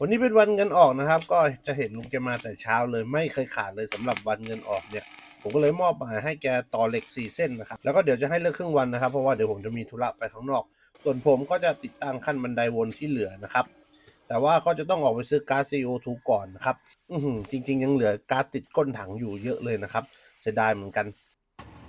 วันนี้เป็นวันเงินออกนะครับ ก็จะเห็นลุงแกมาแต่เช้าเลยไม่เคยขาดเลยสำหรับวันเงินออกเนี่ย ผมก็เลยมอบหมายให้แกต่อเหล็กสี่เส้นนะครับ แล้วก็เดี๋ยวจะให้เลิกครึ่งวันนะครับ เพราะว่าเดี๋ยวผมจะมีธุระไปข้างนอก ส่วนผมก็จะติดตั้งขั้นบันไดวนที่เหลือนะครับ แต่ว่าก็จะต้องออกไปซื้อก๊าซ CO2 ก่อนนะครับ อืจริง ๆ ยังเหลือก๊าซติดก้นถังอยู่เยอะเลยนะครับเสียดายเหมือนกัน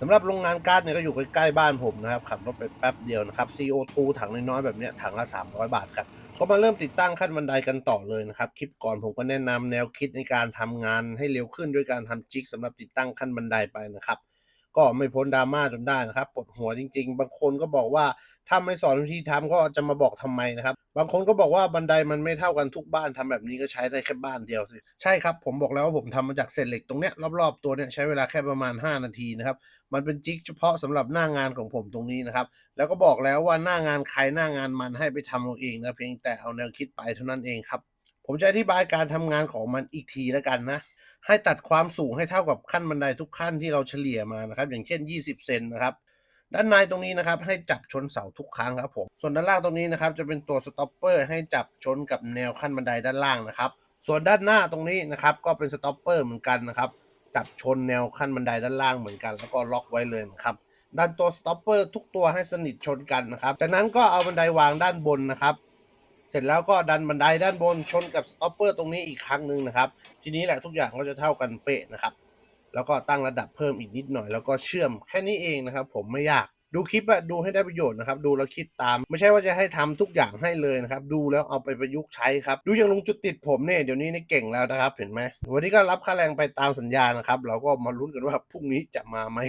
สำหรับโรงงานก๊าซเนี่ยก็อยู่ใกล้ๆบ้านผมนะครับขับรถไปแป๊บเดียวนะครับ CO2 ถังน้อยๆแบบเนี้ยถังละ300 บาทครับ ก็มาเริ่มติดตั้งขั้นบันไดกันต่อเลยนะครับ คลิปก่อนผมก็แนะนำแนวคิดในการทำงานให้เร็วขึ้นด้วยการทำจิกสำหรับติดตั้งขั้นบันไดไปนะครับ ก็ไม่พ้นดราม่าจนได้นะครับปวดหัวจริง ๆ บางคนก็บอกว่าถ้าไม่สอนวิธีทำก็จะมาบอกทำไมนะครับ บางคนก็บอกว่าบันไดมันไม่เท่ากันทุกบ้านทำแบบนี้ก็ใช้ได้แค่บ้านเดียวสิใช่ครับผมบอกแล้วว่าผมทำมาจากเศษเหล็กตรงเนี้ยรอบๆตัวเนี้ยใช้เวลาแค่ประมาณ 5 นาทีนะครับมันเป็นจิ๊กเฉพาะสำหรับหน้างานของผมตรงนี้นะครับแล้วก็บอกแล้วว่าหน้างานใครหน้างานมันให้ไปทำเอาเองนะเพียงแต่เอาแนวคิดไปเท่านั้นเองครับผมจะอธิบายการทำงานของมันอีกทีแล้วกันนะ ให้ตัดความสูงให้เท่ากับขั้นบันไดทุกขั้นที่เราเฉลี่ยมานะครับ อย่างเช่น 20 เซนนะครับ ด้านในตรงนี้นะครับ ให้จับชนเสาทุกครั้งครับผมส่วนด้านล่างตรงนี้นะครับ จะเป็นตัวสต็อปเปอร์ให้จับชนกับแนวขั้นบันไดด้านล่างนะครับ ส่วนด้านหน้าตรงนี้นะครับ ก็เป็นสต็อปเปอร์เหมือนกันนะครับจับชนแนวขั้นบันไดด้านล่างเหมือนกัน แล้วก็ล็อกไว้เลยนะครับดันตัวสต็อปเปอร์ทุกตัวให้สนิทชนกันนะครับ จากนั้นก็เอาบันไดวางด้านบนนะครับ ร็จแล้วก็ดันบันไดด้านบนชนกับสต็อปเปอร์ตรงนี้อีกครั้งหนึ่งนะครับ ทีนี้แหละทุกอย่างก็จะเท่ากันเป๊ะนะครับ แล้วก็ตั้งระดับเพิ่มอีกนิดหน่อย แล้วก็เชื่อมแค่นี้เองนะครับ ผมไม่ยากดูคลิปอะดูให้ได้ประโยชน์นะครับ ดูแล้วคิดตาม ไม่ใช่ว่าจะให้ทำทุกอย่างให้เลยนะครับ ดูแล้วเอาไปประยุกต์ใช้ครับ ดูอย่างลุงจุดติดผมเนี่ยเดี๋ยวนี้นี่เก่งแล้วนะครับ เห็นไหมวันนี้ก็รับค่าแรงไปตามสัญญานะครับ เราก็มาลุ้นกันว่าพรุ่งนี้จะมาไหม